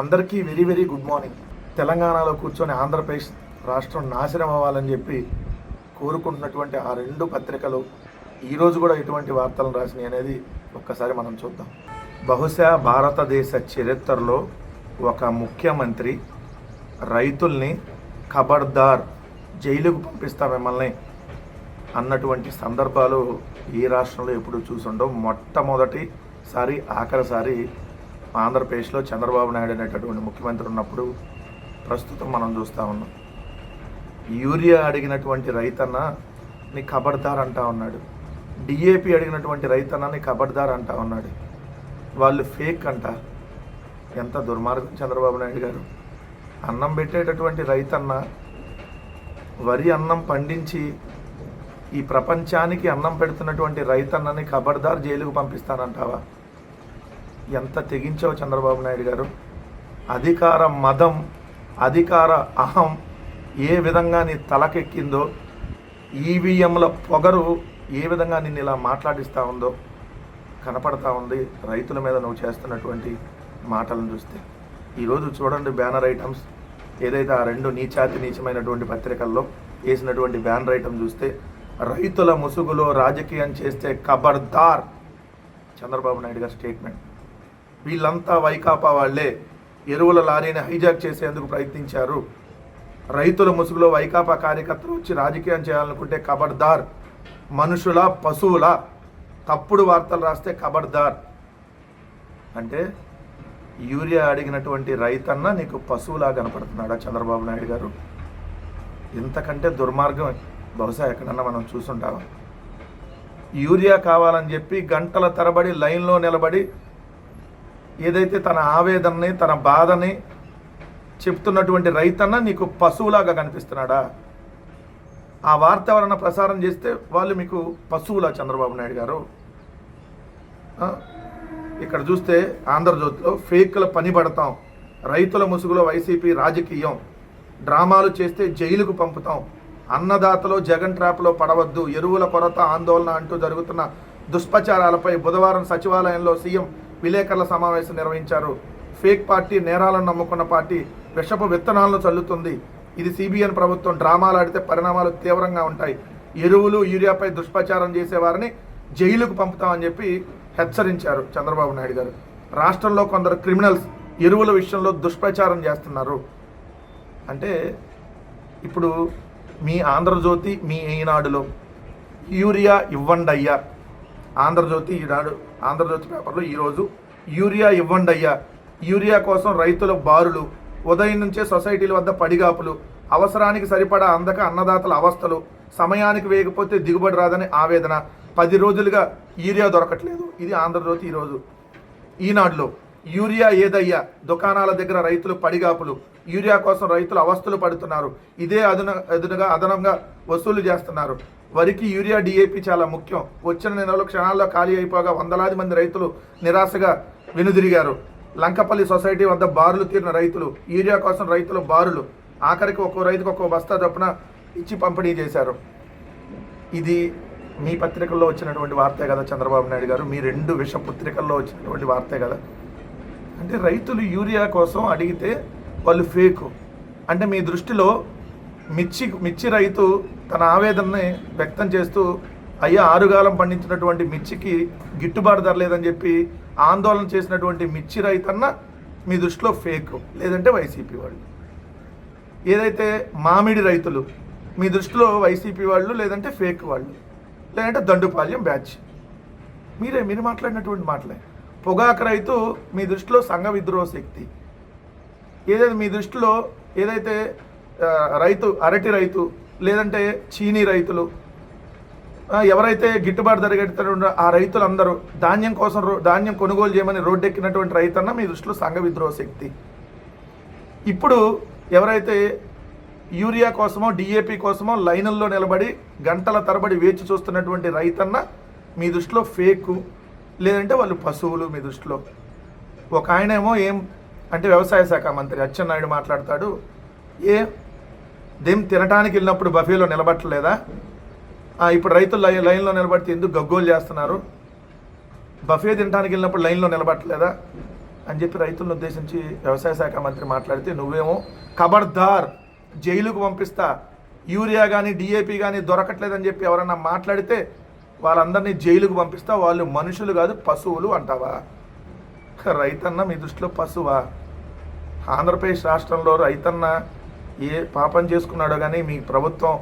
అందరికీ very very good morning. తెలంగాణలో కూర్చొని ఆంధ్రప్రదేశ్ రాష్ట్రం నాశనం అవ్వాలని చెప్పి కోరుకుంటున్నటువంటి ఆ రెండు పత్రికలు ఈరోజు కూడా ఎటువంటి వార్తలను రాసినాయి అనేది ఒక్కసారి మనం చూద్దాం. బహుశా భారతదేశ చరిత్రలో ఒక ముఖ్యమంత్రి రైతుల్ని ఖబర్దార్ జైలుకు పంపిస్తా మిమ్మల్ని అన్నటువంటి సందర్భాలు ఈ రాష్ట్రంలో ఎప్పుడు చూసుండవు. మొట్టమొదటిసారి ఆఖరిసారి ఆంధ్రప్రదేశ్లో చంద్రబాబు నాయుడు అనేటటువంటి ముఖ్యమంత్రి ఉన్నప్పుడు ప్రస్తుతం మనం చూస్తూ ఉన్నాం. యూరియా అడిగినటువంటి రైతన్న నీ కబడ్దార్ అంటా ఉన్నాడు. డిఏపి అడిగినటువంటి రైతన్న నీ కబడ్దార్ అంటా ఉన్నాడు. వాళ్ళు ఫేక్ అంట. ఎంత దుర్మార్గం చంద్రబాబు నాయుడు గారు. అన్నం పెట్టేటటువంటి రైతన్న వరి అన్నం పండించి ఈ ప్రపంచానికి అన్నం పెడుతున్నటువంటి రైతన్నని కబర్దార్ జైలుకు పంపిస్తానంటావా? ఎంత తెగించావు చంద్రబాబు నాయుడు గారు? అధికార మదం అధికార అహం ఏ విధంగా నీ తలకెక్కిందో ఈవీఎంల పొగరు ఏ విధంగా నిన్ను ఇలా మాట్లాడిస్తూ ఉందో కనపడతా ఉంది రైతుల మీద నువ్వు చేస్తున్నటువంటి మాటలను చూస్తే. ఈరోజు చూడండి బ్యానర్ ఐటమ్స్. ఏదైతే ఆ రెండు నీచాతి నీచమైనటువంటి పత్రికల్లో వేసినటువంటి బ్యానర్ ఐటమ్ చూస్తే రైతుల ముసుగులో రాజకీయం చేస్తే ఖబర్దార్ చంద్రబాబు నాయుడు గారి స్టేట్మెంట్. వీళ్ళంతా వైకాపా వాళ్ళే. ఎరువుల లారీని హైజాక్ చేసేందుకు ప్రయత్నించారు. రైతుల ముసుగులో వైకాపా కార్యకర్తలు వచ్చి రాజకీయం చేయాలనుకుంటే కబర్దార్ మనుషుల పశువుల తప్పుడు వార్తలు రాస్తే కబర్దార్ అంటే యూరియా అడిగినటువంటి రైతన్న నీకు పశువులా కనపడుతున్నాడా చంద్రబాబు నాయుడు గారు? ఇంతకంటే దుర్మార్గం బహుశా ఎక్కడన్నా మనం చూసుంటావా? యూరియా కావాలని చెప్పి గంటల తరబడి లైన్లో నిలబడి ఏదైతే తన ఆవేదనని తన బాధని చెప్తున్నటువంటి రైతన్న నీకు పశువులాగా కనిపిస్తున్నాడా? ఆ వార్త ఎవరైనా ప్రసారం చేస్తే వాళ్ళు మీకు పశువులా చంద్రబాబు నాయుడు గారు. ఇక్కడ చూస్తే ఆంధ్రజ్యోతిలో ఫేక్ల పని పడతాం రైతుల ముసుగులో వైసీపీ రాజకీయం డ్రామాలు చేస్తే జైలుకు పంపుతాం అన్నదాతలో జగన్ ట్రాప్లో పడవద్దు ఎరువుల కొరత ఆందోళన అంటూ జరుగుతున్న దుష్ప్రచారాలపై బుధవారం సచివాలయంలో సీఎం విలేకరుల సమావేశం నిర్వహించారు. ఫేక్ పార్టీ నేరాలను నమ్ముకున్న పార్టీ విషపు విత్తనాలను చల్లుతుంది. ఇది సిబిఎన్ ప్రభుత్వం డ్రామాలు ఆడితే పరిణామాలు తీవ్రంగా ఉంటాయి. ఎరువులు యూరియాపై దుష్ప్రచారం చేసేవారిని జైలుకు పంపుతామని చెప్పి హెచ్చరించారు చంద్రబాబు నాయుడు గారు. రాష్ట్రంలో కొందరు క్రిమినల్స్ ఎరువుల విషయంలో దుష్ప్రచారం చేస్తున్నారు. అంటే ఇప్పుడు మీ ఆంధ్రజ్యోతి మీ ఈనాడులో యూరియా ఇవ్వండి అయ్యా ఆంధ్రజ్యోతి ఈనాడు ఆంధ్రజ్యోతి పేపర్లో ఈరోజు యూరియా ఇవ్వండి అయ్యా. యూరియా కోసం రైతుల బారులు ఉదయం నుంచే సొసైటీల వద్ద పడిగాపులు అవసరానికి సరిపడా అందక అన్నదాతల అవస్థలు సమయానికి వేయకపోతే దిగుబడి రాదని ఆవేదన. పది రోజులుగా యూరియా దొరకట్లేదు. ఇది ఆంధ్రజ్యోతి ఈరోజు. ఈనాడులో యూరియా ఏదయ్యా? దుకాణాల దగ్గర రైతులు పడిగాపులు యూరియా కోసం రైతులు అవస్థలు పడుతున్నారు. ఇదే అదున అదునుగా అదనంగా వసూలు చేస్తున్నారు. వరికి యూరియా డిఏపి చాలా ముఖ్యం. వచ్చిన నెలలో క్షణాల్లో ఖాళీ అయిపోగా వందలాది మంది రైతులు నిరాశగా వెనుదిరిగారు. లంకపల్లి సొసైటీ వద్ద బారులు తీరిన రైతులు యూరియా కోసం రైతులు బారులు ఆఖరికి ఒక్కో రైతుకు ఒక్కో బస్తా చొప్పున ఇచ్చి పంపిణీ చేశారు. ఇది మీ పత్రికల్లో వచ్చినటువంటి వార్తే కదా చంద్రబాబు నాయుడు గారు? మీ రెండు విష పత్రికల్లో వచ్చినటువంటి వార్తే కదా? అంటే రైతులు యూరియా కోసం అడిగితే వాళ్ళు ఫేకు. అంటే మీ దృష్టిలో మిర్చి మిర్చి రైతు తన ఆవేదనని వ్యక్తం చేస్తూ అయ్యా ఆరుగాలం పండించినటువంటి మిర్చికి గిట్టుబాటు ధర లేదని చెప్పి ఆందోళన చేసినటువంటి మిర్చి రైతన్న మీ దృష్టిలో ఫేక్ లేదంటే వైసీపీ వాళ్ళు. ఏదైతే మామిడి రైతులు మీ దృష్టిలో వైసీపీ వాళ్ళు లేదంటే ఫేక్ వాళ్ళు లేదంటే దండుపాల్యం బ్యాచ్. మీరే మీరు మాట్లాడినటువంటి మాటలే. పొగాకు రైతు మీ దృష్టిలో సంఘ విద్రోహ శక్తి. ఏదైతే మీ దృష్టిలో ఏదైతే రైతు అరటి రైతు లేదంటే చీనీ రైతులు ఎవరైతే గిట్టుబాటు ధర ఆ రైతులందరూ ధాన్యం కోసం రో- ధాన్యం కొనుగోలు చేయమని రోడ్డెక్కినటువంటి రైతన్న మీ దృష్టిలో సంఘ విద్రోహ శక్తి. ఇప్పుడు ఎవరైతే యూరియా కోసమో డిఏపి కోసమో లైన్ల్లో నిలబడి గంటల తరబడి వేచి చూస్తున్నటువంటి రైతన్న మీ దృష్టిలో ఫేకు లేదంటే వాళ్ళు పశువులు మీ దృష్టిలో. ఒక ఆయనేమో ఏం అంటే వ్యవసాయ శాఖ మంత్రి అచ్చెన్నాయుడు మాట్లాడతాడు ఏ దేం తినటానికి వెళ్ళినప్పుడు బఫేలో నిలబట్టలేదా? ఇప్పుడు రైతులు లై లైన్లో నిలబడితే ఎందుకు గగ్గోలు చేస్తున్నారు? బఫే తినడానికి వెళ్ళినప్పుడు లైన్లో నిలబట్టలేదా? అని చెప్పి రైతులను ఉద్దేశించి వ్యవసాయ శాఖ మంత్రి మాట్లాడితే నువ్వేమో ఖబర్దార్ జైలుకు పంపిస్తా యూరియా కానీ డిఏపి కానీ దొరకట్లేదని చెప్పి ఎవరన్నా మాట్లాడితే వాళ్ళందరినీ జైలుకు పంపిస్తా వాళ్ళు మనుషులు కాదు పశువులు అంటావా? రైతన్న మీ దృష్టిలో పశువా? ఆంధ్రప్రదేశ్ రాష్ట్రంలో రైతన్న ఏ పాపం చేసుకున్నాడో కానీ మీ ప్రభుత్వం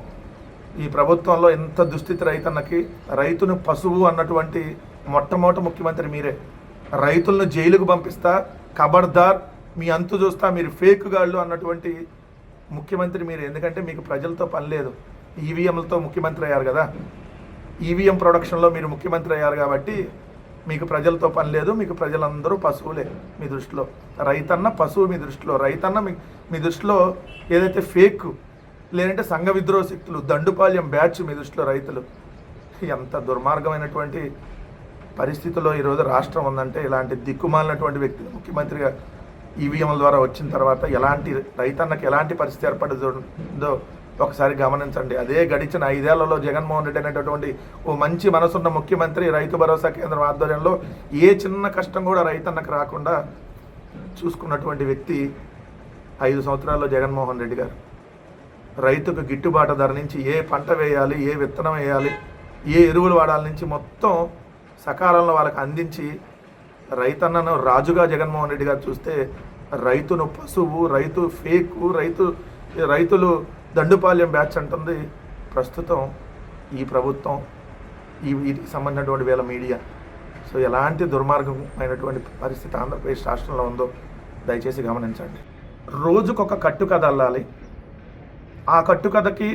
ఈ ప్రభుత్వంలో ఎంత దుస్థితి రైతన్నకి రైతును పశువు అన్నటువంటి మొట్టమొదటి ముఖ్యమంత్రి మీరే. రైతులను జైలుకు పంపిస్తా ఖబర్దార్ మీ అంతు చూస్తా మీరు ఫేక్ గాళ్ళు అన్నటువంటి ముఖ్యమంత్రి మీరు. ఎందుకంటే మీకు ప్రజలతో పని లేదు. ఈవీఎంలతో ముఖ్యమంత్రి అయ్యారు కదా. ఈవీఎం ప్రొడక్షన్లో మీరు ముఖ్యమంత్రి అయ్యారు కాబట్టి మీకు ప్రజలతో పని లేదు మీకు ప్రజలందరూ పశువులే మీ దృష్టిలో. రైతన్న పశువు మీ దృష్టిలో. రైతన్న మీ మీ దృష్టిలో ఏదైతే ఫేక్ లేదంటే సంఘ విద్రోహ శక్తులు దండుపాల్యం బ్యాచ్ మీ దృష్టిలో రైతులు. ఎంత దుర్మార్గమైనటువంటి పరిస్థితుల్లో ఈరోజు రాష్ట్రం ఉందంటే ఇలాంటి దిక్కుమాలినటువంటి వ్యక్తి ముఖ్యమంత్రిగా ఈవీఎంల ద్వారా వచ్చిన తర్వాత ఎలాంటి రైతన్నకు ఎలాంటి పరిస్థితి ఏర్పడుతుందో ఒకసారి గమనించండి. అదే గడిచిన ఐదేళ్ళలో జగన్మోహన్ రెడ్డి అనేటటువంటి ఓ మంచి మనసున్న ముఖ్యమంత్రి రైతు భరోసా కేంద్రం ఆధ్వర్యంలో ఏ చిన్న కష్టం కూడా రైతన్నకు రాకుండా చూసుకున్నటువంటి వ్యక్తి ఐదు సంవత్సరాల్లో జగన్మోహన్ రెడ్డి గారు. రైతుకు గిట్టుబాటు ధర నుంచి ఏ పంట వేయాలి ఏ విత్తనం వేయాలి ఏ ఎరువులు వాడాలి నుంచి మొత్తం సకాలంలో వాళ్ళకి అందించి రైతన్నను రాజుగా జగన్మోహన్ రెడ్డి గారు చూస్తే రైతును పశువు రైతు ఫేకు రైతు రైతులు దండుపాల్యం బ్యాచ్ అంటుంది ప్రస్తుతం ఈ ప్రభుత్వం ఈ వీటికి సంబంధించినటువంటి వీళ్ళ మీడియా సో ఎలాంటి దుర్మార్గమైనటువంటి పరిస్థితి ఆంధ్రప్రదేశ్ రాష్ట్రంలో ఉందో దయచేసి గమనించండి. రోజుకొక కట్టుకథ అల్లాలి. ఆ కట్టుకథకి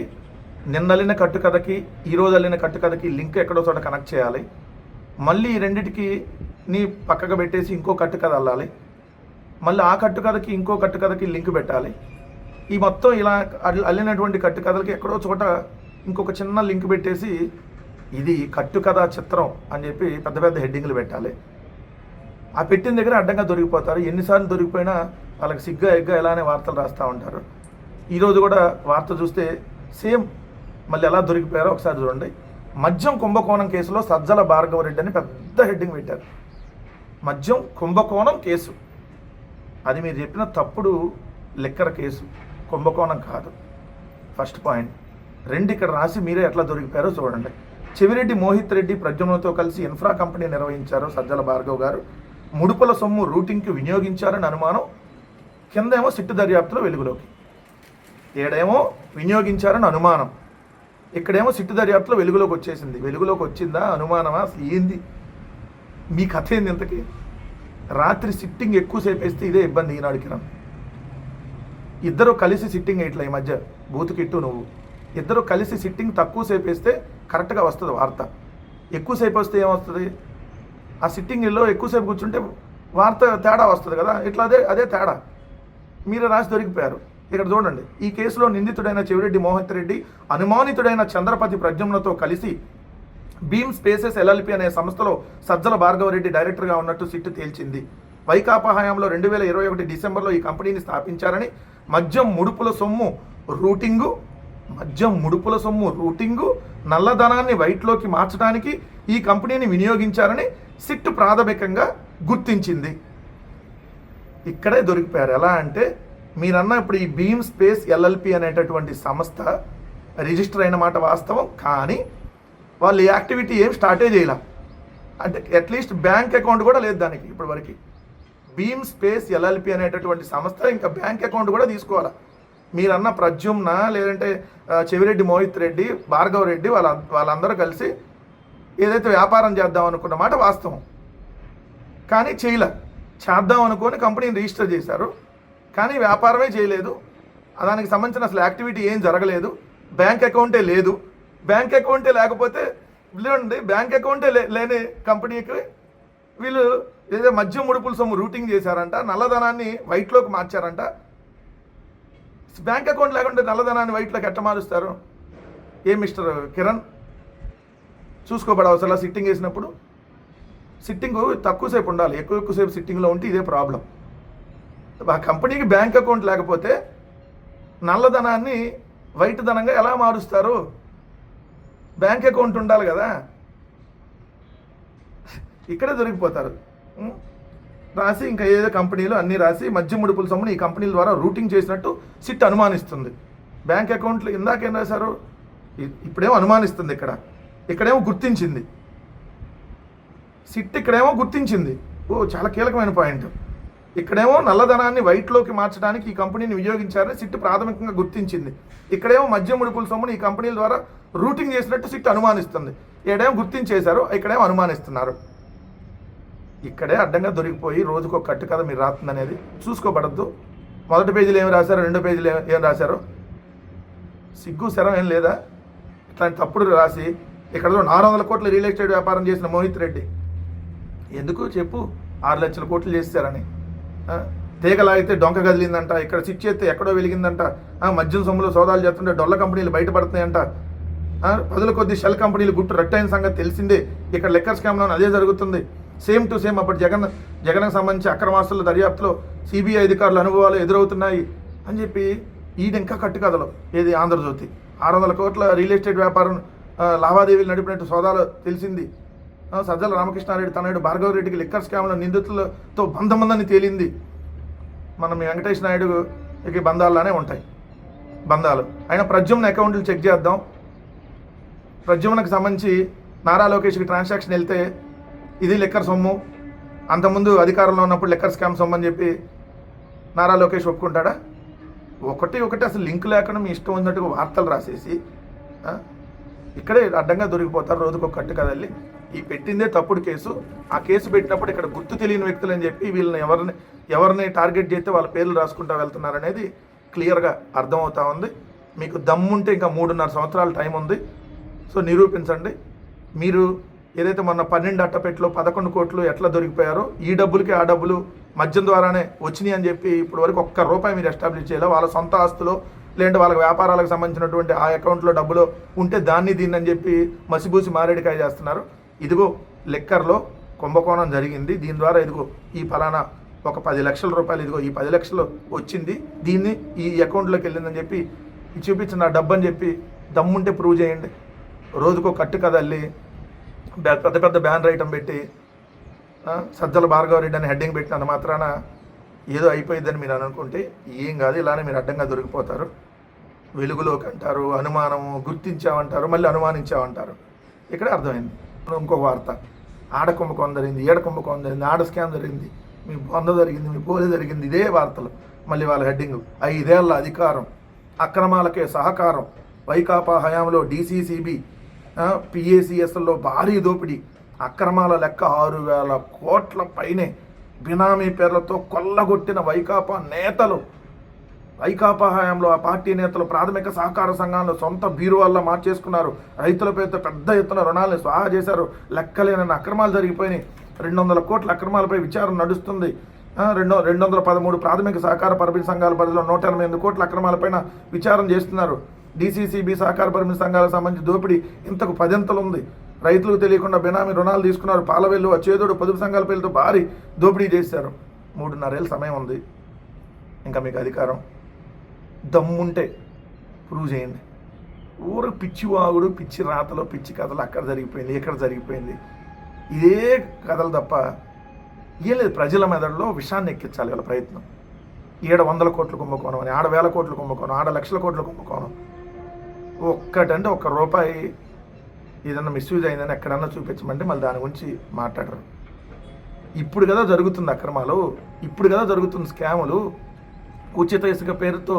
నిన్నలిన కట్టుకథకి ఈరోజు అల్లిన కట్టుకథకి లింక్ ఎక్కడో చోట కనెక్ట్ చేయాలి. మళ్ళీ ఈ రెండిటికి నీ పక్కకు పెట్టేసి ఇంకో కట్టుకథ అల్లాలి. మళ్ళీ ఆ కట్టుకథకి ఇంకో కట్టుకథకి లింక్ పెట్టాలి. ఈ మొత్తం ఇలా అల్లినటువంటి అల్లినటువంటి కట్టుకథలకి ఎక్కడో చోట ఇంకొక చిన్న లింక్ పెట్టేసి ఇది కట్టు కథ చిత్రం అని చెప్పి పెద్ద పెద్ద హెడ్డింగ్లు పెట్టాలి. ఆ పెట్టిన దగ్గర అడ్డంగా దొరికిపోతారు. ఎన్నిసార్లు దొరికిపోయినా వాళ్ళకి సిగ్గా ఎగ్గా ఎలానే వార్తలు రాస్తూ ఉంటారు. ఈరోజు కూడా వార్త చూస్తే సేమ్ మళ్ళీ ఎలా దొరికిపోయారో ఒకసారి చూడండి. మద్యం కుంభకోణం కేసులో సజ్జల భార్గవ రెడ్డి అని పెద్ద హెడ్డింగ్ పెట్టారు. మద్యం కుంభకోణం కేసు. అది మీరు చెప్పిన తప్పుడు లెక్కర కేసు. కుంభకోణం కాదు. ఫస్ట్ పాయింట్ రెండు ఇక్కడ రాసి మీరే ఎట్లా దొరికిపోయారో చూడండి. చెవిరెడ్డి మోహిత్ రెడ్డి ప్రద్యుమ్నతో కలిసి ఇన్ఫ్రా కంపెనీ నిర్వహించారు సజ్జల భార్గవ్ గారు. ముడుపుల సొమ్ము రూటింగ్కి వినియోగించారని అనుమానం. కిందేమో సిట్టు దర్యాప్తులో వెలుగులోకి. ఏడేమో వినియోగించారని అనుమానం. ఇక్కడేమో సిట్టు దర్యాప్తులో వెలుగులోకి వచ్చేసింది. వెలుగులోకి వచ్చిందా అనుమానమా ఏంది? మీ కథ ఏంది ఇంతకీ? రాత్రి సిట్టింగ్ ఎక్కువసేపు వేస్తే ఇదే ఇబ్బంది ఈనాడు కిరణ్. ఇద్దరు కలిసి సిట్టింగ్ ఇట్లా ఈ మధ్య? బూతుకిట్టు నువ్వు. ఇద్దరు కలిసి సిట్టింగ్ తక్కువసేపు వేస్తే కరెక్ట్గా వస్తుంది వార్త. ఎక్కువసేపు వస్తే ఏమొస్తుంది? ఆ సిట్టింగ్లో ఎక్కువసేపు కూర్చుంటే వార్త తేడా వస్తుంది కదా? ఇట్లా అదే అదే తేడా. మీరు రాసి దొరికిపోయారు. ఇక్కడ చూడండి. ఈ కేసులో నిందితుడైన చెవిరెడ్డి మోహిత్ రెడ్డి అనుమానితుడైన చంద్రపతి ప్రద్యుమ్నతో కలిసి బీమ్ స్పేసెస్ ఎల్ఎల్పి అనే సంస్థలో సజ్జల భార్గవరెడ్డి డైరెక్టర్గా ఉన్నట్టు సిట్టు తేల్చింది. వైకాపా హయాంలో రెండు వేల ఇరవై ఒకటి డిసెంబర్లో ఈ కంపెనీని స్థాపించారని మద్యం ముడుపుల సొమ్ము రూటింగు మద్యం ముడుపుల సొమ్ము రూటింగు నల్లధనాన్ని వైట్లోకి మార్చడానికి ఈ కంపెనీని వినియోగించారని సిట్ ప్రాథమికంగా గుర్తించింది. ఇక్కడే దొరికిపోయారు. ఎలా అంటే మీరన్న ఇప్పుడు ఈ భీమ్ స్పేస్ ఎల్ఎల్పి అనేటటువంటి సంస్థ రిజిస్టర్ అయిన మాట వాస్తవం కానీ వాళ్ళు ఈ యాక్టివిటీ ఏం స్టార్టే చేయలే. అంటే అట్లీస్ట్ బ్యాంక్ అకౌంట్ కూడా లేదు దానికి ఇప్పటివరకు. భీమ్ స్పేస్ ఎల్ఎల్పి అనేటటువంటి సంస్థ ఇంకా బ్యాంక్ అకౌంట్ కూడా తీసుకోవాలా? మీరన్న ప్రద్యుమ్న లేదంటే చెవిరెడ్డి మోహిత్ రెడ్డి భార్గవ్ రెడ్డి వాళ్ళ వాళ్ళందరూ కలిసి ఏదైతే వ్యాపారం చేద్దాం అనుకున్న మాట వాస్తవం. కానీ చేయలే. చేద్దాం అనుకొని కంపెనీని రిజిస్టర్ చేశారు. కానీ వ్యాపారమే చేయలేదు. దానికి సంబంధించిన అసలు యాక్టివిటీ ఏం జరగలేదు. బ్యాంక్ అకౌంటే లేదు. బ్యాంక్ అకౌంటే లేకపోతే లేదండి బ్యాంక్ అకౌంటే లే- లేని కంపెనీకి వీళ్ళు ఏదో మద్యం ముడుపుల సొమ్ము రూటింగ్ చేశారంట నల్లధనాన్ని వైట్లోకి మార్చారంట. బ్యాంక్ అకౌంట్ లేకుంటే నల్లధనాన్ని వైట్లోకి ఎట్ట మారుస్తారు? ఏ మిస్టర్ కిరణ్? చూసుకోబడవు అసలు సిట్టింగ్ వేసినప్పుడు సిట్టింగ్ తక్కువసేపు ఉండాలి ఎక్కువ ఎక్కువసేపు సిట్టింగ్లో ఉంటే ఇదే ప్రాబ్లం ఆ కంపెనీకి బ్యాంక్ అకౌంట్ లేకపోతే నల్లధనాన్ని వైట్ ధనంగా ఎలా మారుస్తారు? బ్యాంక్ అకౌంట్ ఉండాలి కదా. ఇక్కడే దొరికిపోతారు. రాసి ఇంకా ఏదో కంపెనీలు అన్నీ రాసి మధ్య ముడుపుల సొమ్ముని ఈ కంపెనీల ద్వారా రూటింగ్ చేసినట్టు సిట్ అనుమానిస్తుంది. బ్యాంక్ అకౌంట్లు ఇందాకేం రాశారు? ఇప్పుడేమో అనుమానిస్తుంది ఇక్కడ. ఇక్కడేమో గుర్తించింది. సిట్ ఇక్కడేమో గుర్తించింది. ఓ చాలా కీలకమైన పాయింట్. ఇక్కడేమో నల్లధనాన్ని వైట్లోకి మార్చడానికి ఈ కంపెనీని వినియోగించారని సిట్ ప్రాథమికంగా గుర్తించింది. ఇక్కడేమో మద్యం ముడుపుల సొమ్ముని ఈ కంపెనీల ద్వారా రూటింగ్ చేసినట్టు సిట్ అనుమానిస్తుంది. ఇక్కడేమో గుర్తించేశారు ఇక్కడేమో అనుమానిస్తున్నారు. ఇక్కడే అడ్డంగా దొరికిపోయి రోజుకు ఒక కట్టు కథ మీరు రాస్తుంది అనేది చూసుకోబడద్దు. మొదటి పేజీలు ఏమి రాశారు? రెండో పేజీలు ఏం- రాశారు? సిగ్గు శరం ఏం లేదా? ఇట్లాంటి తప్పుడు రాసి ఇక్కడ నాలుగు వందల కోట్ల రియల్ ఎస్టేట్ వ్యాపారం చేసిన మోహిత్ రెడ్డి. ఎందుకు చెప్పు? ఆరు లక్షల కోట్లు చేస్తారని. తీగలాగితే డొంక కదిలిందంట ఇక్కడ స్విచ్ చేస్తే ఎక్కడో వెలిగిందంట మద్యం సొమ్ములో సోదాలు చేస్తుంటే డొల్ల కంపెనీలు బయటపడుతున్నాయంట. పదుల కొద్ది షెల్ కంపెనీలు గుట్టు రట్టైన సంగతి తెలిసిందే. ఇక్కడ లెక్కర్ స్కామ్లో అదే జరుగుతుంది. సేమ్ టు సేమ్ అప్పటి జగన్ జగన్కి సంబంధించి అక్రమాస్తుల దర్యాప్తులో సిబిఐ అధికారుల అనుభవాలు ఎదురవుతున్నాయి అని చెప్పి ఈయన ఇంకా కట్టుకథలు ఏది ఆంధ్రజ్యోతి. ఆరు వందల కోట్ల రియల్ ఎస్టేట్ వ్యాపారం లావాదేవీలు నడిపినట్టు సోదాలు తెలిసింది. సజ్జల రామకృష్ణారెడ్డి తనయుడు భార్గవ రెడ్డికి లిక్కర్ స్కామ్ల నిందితులతో బంధమందని తేలింది. మనం వెంకటేష్ నాయుడుకి బంధాల్లోనే ఉంటాయి. బంధాలు. అయినా ప్రద్యుమ్న అకౌంట్లు చెక్ చేద్దాం. ప్రద్యుమ్నకు సంబంధించి నారా లోకేష్కి ట్రాన్సాక్షన్ వెళ్తే ఇది లెక్కర్ సొమ్ము. అంతకుముందు అధికారంలో ఉన్నప్పుడు లెక్కర్ స్కామ్ సొమ్ము అని చెప్పి నారా లోకేష్ ఒప్పుకుంటాడా? ఒకటి ఒకటి అసలు లింక్ లేకుండా మీ ఇష్టం ఉన్నట్టుగా వార్తలు రాసేసి ఇక్కడే అడ్డంగా దొరికిపోతారు రోజుకు ఒక కట్టు కదల్లి. ఈ పెట్టిందే తప్పుడు కేసు. ఆ కేసు పెట్టినప్పుడు ఇక్కడ గుర్తు తెలియని వ్యక్తులు అని చెప్పి వీళ్ళని ఎవరిని ఎవరిని టార్గెట్ చేస్తే వాళ్ళ పేర్లు రాసుకుంటూ వెళ్తున్నారనేది క్లియర్గా అర్థమవుతా ఉంది. మీకు దమ్ముంటే ఇంకా మూడున్నర సంవత్సరాల టైం ఉంది. సో నిరూపించండి. మీరు ఏదైతే మొన్న పన్నెండు అట్టపెట్టలో పదకొండు కోట్లు ఎట్లా దొరికిపోయారో ఈ డబ్బులకి ఆ డబ్బులు మద్యం ద్వారానే వచ్చినాయి అని చెప్పి ఇప్పుడు వరకు ఒక్క రూపాయి మీరు ఎస్టాబ్లిష్ చేయాలి. వాళ్ళ సొంత ఆస్తులు లేదంటే వాళ్ళ వ్యాపారాలకు సంబంధించినటువంటి ఆ అకౌంట్లో డబ్బులు ఉంటే దాన్ని దీన్ని అని చెప్పి మసిబూసి మారేడికాయ చేస్తున్నారు. ఇదిగో లెక్కర్లో కుంభకోణం జరిగింది. దీని ద్వారా ఇదిగో ఈ ఫలానా ఒక పది లక్షల రూపాయలు ఇదిగో ఈ పది లక్షలు వచ్చింది. దీన్ని ఈ అకౌంట్లోకి వెళ్ళిందని చెప్పి చూపించిన డబ్బు అని చెప్పి దమ్ముంటే ప్రూవ్ చేయండి. రోజుకో కట్టు కదల్లి పెద్ద పెద్ద బ్యానర్ ఐటమ్ పెట్టి సజ్జల భార్గవరెడ్డి అని హెడ్డింగ్ పెట్టినంత మాత్రాన ఏదో అయిపోయిందని మీరు అనుకుంటే ఏం కాదు ఇలానే మీరు అడ్డంగా దొరికిపోతారు. వెలుగులోకి అంటారు అనుమానము గుర్తించామంటారు మళ్ళీ అనుమానించామంటారు ఇక్కడ అర్థమైంది. ఇంకొక ఇంకో వార్త. ఆడ కుంభకోణం జరిగింది ఏడ కుంభకోణం జరిగింది ఆడ స్కామ్ జరిగింది మీ బొంద జరిగింది మీ పోలి జరిగింది ఇదే వార్తలు. మళ్ళీ వాళ్ళ హెడ్డింగ్ ఐదేళ్ళ అధికారం అక్రమాలకే సహకారం వైకాపా హయాంలో డీసీసీబీ పిఏసిఎస్లో భారీ దోపిడీ. అక్రమాల లెక్క ఆరు వేల కోట్ల పైనే బినామీ పేర్లతో కొల్లగొట్టిన వైకాపా నేతలు. వైకాపా హయాంలో ఆ పార్టీ నేతలు ప్రాథమిక సహకార సంఘాలను సొంత బీరువాల్లో మార్చేసుకున్నారు. రైతుల పేరుతో పెద్ద ఎత్తున రుణాలను స్వాహా చేశారు. లెక్కలేనని అక్రమాలు జరిగిపోయినాయి. రెండు వందల కోట్ల అక్రమాలపై విచారణ నడుస్తుంది. రెండు రెండు వందల పదమూడు ప్రాథమిక సహకార పరిమితి సంఘాల పరిధిలో నూట ఎనభై ఎనిమిది కోట్ల అక్రమాలపైన విచారణ చేస్తున్నారు. డీసీసీబీ సహకార పరిమితి సంఘాలకు సంబంధించి దోపిడీ ఇంతకు పదింతలు ఉంది రైతులకు తెలియకుండా బినామీ రుణాలు తీసుకున్నారు. పాలవెల్లు చేదోడు పొదుపు సంఘాల పేరుతో భారీ దోపిడీ చేశారు. మూడున్నరేళ్ళు సమయం ఉంది. ఇంకా మీకు అధికారం. దమ్ముంటే ప్రూవ్ చేయండి. ఊరు పిచ్చి వాగుడు పిచ్చి రాతలు పిచ్చి కథలు అక్కడ జరిగిపోయింది ఇక్కడ జరిగిపోయింది. ఇదే కథలు తప్ప ఏం లేదు. ప్రజల మెదడులో విషాన్ని ఎక్కించాలి వాళ్ళ ప్రయత్నం. ఏడు వందల కోట్ల కుంభకోణం అని ఆడ వేల కోట్ల కుంభకోణం ఆడ లక్షల కోట్ల కుంభకోణం. ఒక్కటంటే ఒక్క రూపాయి ఏదన్నా మిస్యూజ్ అయిందని ఎక్కడన్నా చూపించమంటే మళ్ళీ దాని గురించి మాట్లాడరు. ఇప్పుడు కదా జరుగుతుంది అక్రమాలు ఇప్పుడు కదా జరుగుతుంది స్కాములు. ఉచిత ఇసుక పేరుతో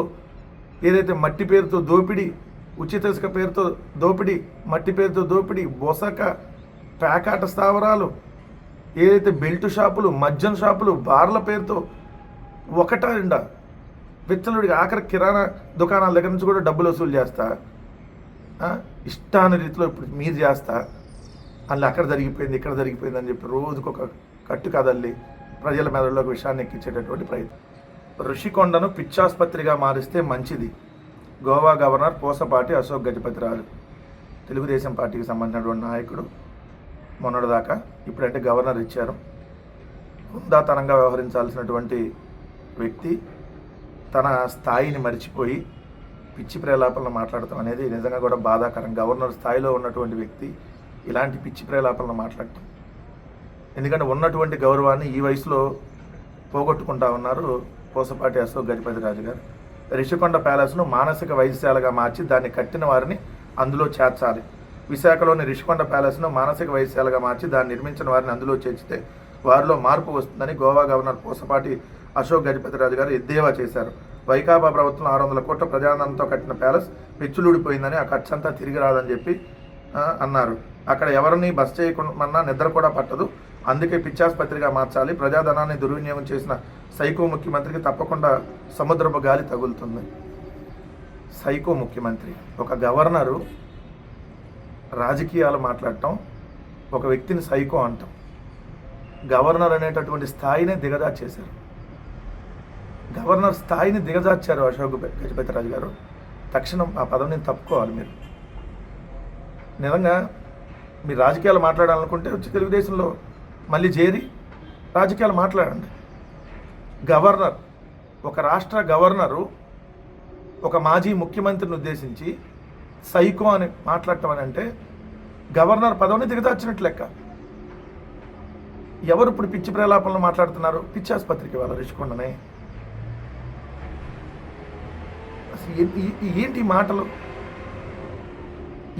ఏదైతే మట్టి పేరుతో దోపిడీ ఉచిత ఇసుక పేరుతో దోపిడీ మట్టి పేరుతో దోపిడీ బొసక ప్యాకాట స్థావరాలు ఏదైతే బెల్ట్ షాపులు మద్యం షాపులు బార్ల పేరుతో ఒకట రెండా? విచ్చలుడికి ఆఖరి కిరాణా దుకాణాల దగ్గర నుంచి కూడా డబ్బులు వసూలు చేస్తా? ఇష్టాన రీతిలో ఇప్పుడు మీరు చేస్తా అందులో అక్కడ జరిగిపోయింది ఇక్కడ జరిగిపోయింది అని చెప్పి రోజుకొక కట్టు కదల్లి ప్రజల మెదడులోకి విషయాన్ని ఎక్కించేటటువంటి ప్రయత్నం. ఋషికొండను పిచ్చాసుపత్రిగా మారిస్తే మంచిది. గోవా గవర్నర్ పోసపాటి అశోక్ గజపతిరాజు తెలుగుదేశం పార్టీకి సంబంధించినటువంటి నాయకుడు మొన్నటిదాకా ఇప్పుడంటే గవర్నర్ ఇచ్చారు. హుందాతనంగా వ్యవహరించాల్సినటువంటి వ్యక్తి తన స్థాయిని మర్చిపోయి పిచ్చి ప్రేలాపనలు మాట్లాడటం అనేది నిజంగా కూడా బాధాకరం. గవర్నర్ స్థాయిలో ఉన్నటువంటి వ్యక్తి ఇలాంటి పిచ్చి ప్రేలాపనలు మాట్లాడటం. ఎందుకంటే ఉన్నటువంటి గౌరవాన్ని ఈ వయసులో పోగొట్టుకుంటా ఉన్నారు పూసపాటి అశోక్ గజపతి రాజు గారు. రిషికొండ ప్యాలెస్ను మానసిక వైద్యశాలగా మార్చి దాన్ని కట్టిన వారిని అందులో చేర్చాలి. విశాఖలోని రిషికొండ ప్యాలెస్ను మానసిక వైద్యశాలగా మార్చి దాన్ని నిర్మించిన వారిని అందులో చేర్చితే వారిలో మార్పు వస్తుందని గోవా గవర్నర్ పూసపాటి అశోక్ గజపతి రాజు గారు ఎద్దేవా చేశారు. వైకాపా ప్రభుత్వం ఆరు వందల కోట్ల ప్రజాధనంతో కట్టిన ప్యాలెస్ పెచ్చులుడిపోయిందని ఆ ఖర్చు అంతా తిరిగి రాదని చెప్పి అన్నారు. అక్కడ ఎవరిని బస్ చేయకుండా నిద్ర కూడా పట్టదు. అందుకే పిచ్చాసుపత్రిగా మార్చాలి. ప్రజాధనాన్ని దుర్వినియోగం చేసిన సైకో ముఖ్యమంత్రికి తప్పకుండా సముద్రపు గాలి తగులుతుంది. సైకో ముఖ్యమంత్రి. ఒక గవర్నరు రాజకీయాలు మాట్లాడటం ఒక వ్యక్తిని సైకో అంటాం. గవర్నర్ అనేటటువంటి స్థాయినే చేశారు గవర్నర్ స్థాయిని దిగజార్చారు అశోక్ గజపతిరాజు గారు. తక్షణం ఆ పదవిని తప్పుకోవాలి మీరు. నిజంగా మీరు రాజకీయాలు మాట్లాడాలనుకుంటే వచ్చి తెలుగుదేశంలో మళ్ళీ చేరి రాజకీయాలు మాట్లాడండి. గవర్నర్ ఒక రాష్ట్ర గవర్నరు ఒక మాజీ ముఖ్యమంత్రిని ఉద్దేశించి సైకో అని మాట్లాడటం అని అంటే గవర్నర్ పదవిని దిగజార్చినట్లు లెక్క. ఎవరు ఇప్పుడు పిచ్చి ప్రలాపనలు మాట్లాడుతున్నారు? పిచ్చి ఆసుపత్రికి వాళ్ళ రుచికొండనే అసలు ఏ- ఈ- ఈ- ఏంటి ఈ మాటలు?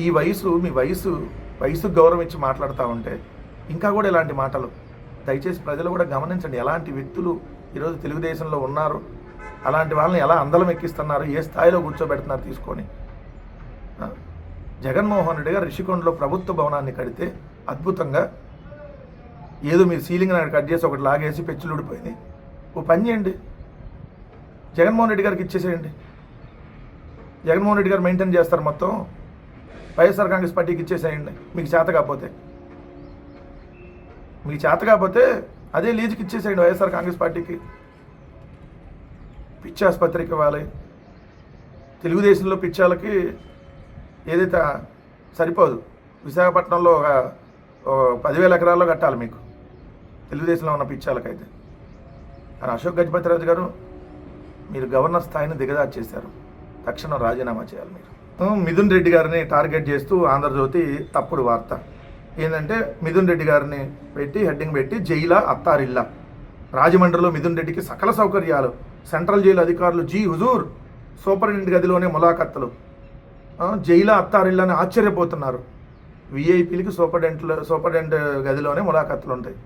ఈ వయసు మీ వయసు వయసు గౌరవం ఇచ్చి మాట్లాడుతూ ఉంటే ఇంకా కూడా ఇలాంటి మాటలు. దయచేసి ప్రజలు కూడా గమనించండి ఎలాంటి వ్యక్తులు ఈరోజు తెలుగుదేశంలో ఉన్నారు? అలాంటి వాళ్ళని ఎలా అందలం ఎక్కిస్తున్నారు? ఏ స్థాయిలో కూర్చోబెడుతున్నారు? తీసుకొని. జగన్మోహన్ రెడ్డి గారు రిషికొండలో ప్రభుత్వ భవనాన్ని కడితే అద్భుతంగా ఏదో మీరు సీలింగ్ నాడు కట్ చేసి ఒకటి లాగేసి పెచ్చులు ఊడిపోయింది. ఓ పని చేయండి. జగన్మోహన్ రెడ్డి గారికి ఇచ్చేసేయండి. జగన్మోహన్ రెడ్డి గారు మెయింటైన్ చేస్తారు మొత్తం. వైఎస్ఆర్ కాంగ్రెస్ పార్టీకి ఇచ్చేసేయండి. మీకు చేత కాకపోతే. మీకు చేత కాకపోతే అదే లీజుకి ఇచ్చేసేయండి వైఎస్ఆర్ కాంగ్రెస్ పార్టీకి. పిచ్చి ఆసుపత్రికి ఇవ్వాలి. తెలుగుదేశంలో పిచ్చాలకి ఏదైతే సరిపోదు. విశాఖపట్నంలో ఒక పదివేల ఎకరాల్లో కట్టాలి మీకు. తెలుగుదేశంలో ఉన్న పిచ్చాలకైతే కానీ అశోక్ గజపతిరాజు గారు మీరు గవర్నర్ స్థాయిని దిగజార్చేశారు తక్షణం రాజీనామా చేయాలి మీరు. మిథున్ రెడ్డి గారిని టార్గెట్ చేస్తూ ఆంధ్రజ్యోతి తప్పుడు వార్త. ఏంటంటే మిథున్ రెడ్డి గారిని పెట్టి హెడ్డింగ్ పెట్టి జైలా అత్తారిల్లా. రాజమండ్రిలో మిథున్ రెడ్డికి సకల సౌకర్యాలు. సెంట్రల్ జైలు అధికారులు జీ హుజూర్ సూపరింటెండెంట్ గదిలోనే ములాఖత్తులు. జైలా అత్తారిల్లా అని ఆశ్చర్యపోతున్నారు. విఐపీలకి సూపరింటెండెంట్ సూపరింటెండెంట్ గదిలోనే ములాఖత్తులు ఉంటాయి.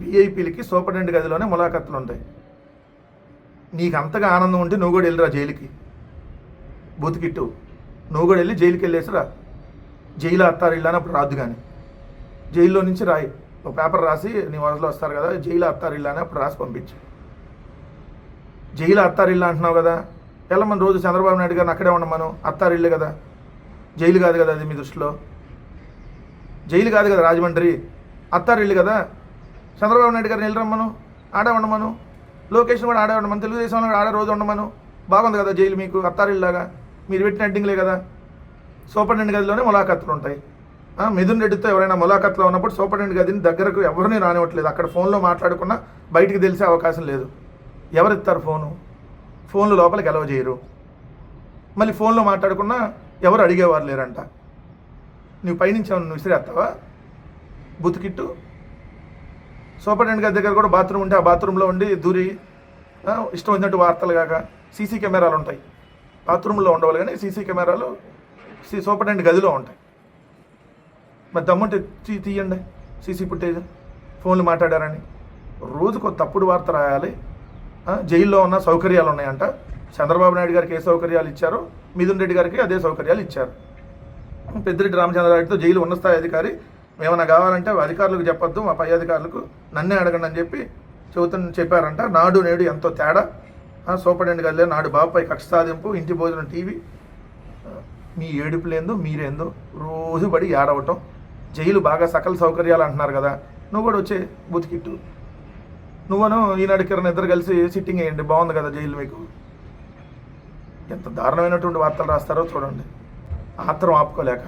విఐపీలకి సూపరింటెండెంట్ గదిలోనే ములాఖత్తులు ఉంటాయి. నీకు అంతగా ఆనందం ఉంటే నువ్వు కూడా వెళ్ళిరా జైలుకి. బతికిట్టు. నువ్వు కూడా వెళ్ళి జైలుకి వెళ్ళేసిరా. జైలు అత్తారు ఇల్లు అన్నప్పుడు రాదు కానీ జైల్లో నుంచి రాయి. ఒక పేపర్ రాసి నీ వరసలో వస్తారు కదా జైలు అత్తారు ఇల్లు అని అప్పుడు రాసి పంపించు. జైలు అత్తారు ఇల్లు అంటున్నావు కదా. వెళ్ళమని రోజు చంద్రబాబు నాయుడు గారిని అక్కడే ఉండమను. అత్తారు ఇల్లు కదా. జైలు కాదు కదా అది మీ దృష్టిలో. జైలు కాదు కదా రాజమండ్రి. అత్తారు ఇల్లు కదా. చంద్రబాబు నాయుడు గారిని వెళ్ళి రమ్మను. ఆడే ఉండమను. లోకేషన్ కూడా ఆడే మన తెలుగుదేశంలో కూడా ఆడే రోజు ఉండమను. బాగుంది కదా జైలు మీకు అత్తారిల్లాగా. మీరు పెట్టిన అడ్డింగ్లే కదా. సూపరింటెండెంట్ గదిలోనే ములాఖత్తులు ఉంటాయి. మిథున్ రెడ్డితో ఎవరైనా ములాఖత్తులో ఉన్నప్పుడు సూపరింటెండెంట్ గదిని దగ్గరకు ఎవరిని రానివ్వట్లేదు. అక్కడ ఫోన్లో మాట్లాడుకున్నా బయటికి తెలిసే అవకాశం లేదు. ఎవరిస్తారు ఫోను? ఫోన్లు లోపలికి ఎలవ చేయరు. మళ్ళీ ఫోన్లో మాట్లాడుకున్నా ఎవరు అడిగేవారు లేరంట. నువ్వు పైనుంచి నువ్వు విసిరేస్తావా? బుతికిట్టు? సూపరింటెండెంట్ గారి దగ్గర కూడా బాత్రూమ్ ఉంటే ఆ బాత్రూంలో ఉండి దూరి ఇష్టం వచ్చినట్టు వార్తలు కాక సీసీ కెమెరాలు ఉంటాయి. బాత్రూంలో ఉండవాలి కానీ సీసీ కెమెరాలు సీ సూపరింటెండెంట్ గదిలో ఉంటాయి. మరి దమ్ముంటే తీ తీయండి సీసీ ఫుటేజ్ ఫోన్లు మాట్లాడారని. రోజుకు తప్పుడు వార్త రాయాలి. జైల్లో ఉన్న సౌకర్యాలు ఉన్నాయంట. చంద్రబాబు నాయుడు గారికి ఏ సౌకర్యాలు ఇచ్చారో మిథున్ రెడ్డి గారికి అదే సౌకర్యాలు ఇచ్చారు. పెద్దిరెడ్డి రామచంద్రారెడ్డితో జైలు ఉన్న స్థాయి అధికారి ఏమైనా కావాలంటే అధికారులకు చెప్పొద్దు మా పై అధికారులకు నన్నే అడగండి అని చెప్పి చెబుతున్న చెప్పారంట. నాడు నేడు ఎంతో తేడా. ఆ, సూపరింటెండెంట్ నాడు బాబుపై కక్ష సాధింపు ఇంటి భోజనం టీవీ. మీ ఏడుపులేందో మీరేందో రోజు పడి ఏడవటం. జైలు బాగా సకల సౌకర్యాలు అంటున్నారు కదా నువ్వు కూడా వచ్చే బుతికిట్టు. నువ్వను ఈనాడు కిరణ్ ఇద్దరు కలిసి సిట్టింగ్ వేయండి బాగుంది కదా జైలు మీకు. ఎంత దారుణమైనటువంటి వార్తలు రాస్తారో చూడండి. ఆత్రం ఆపుకోలేక.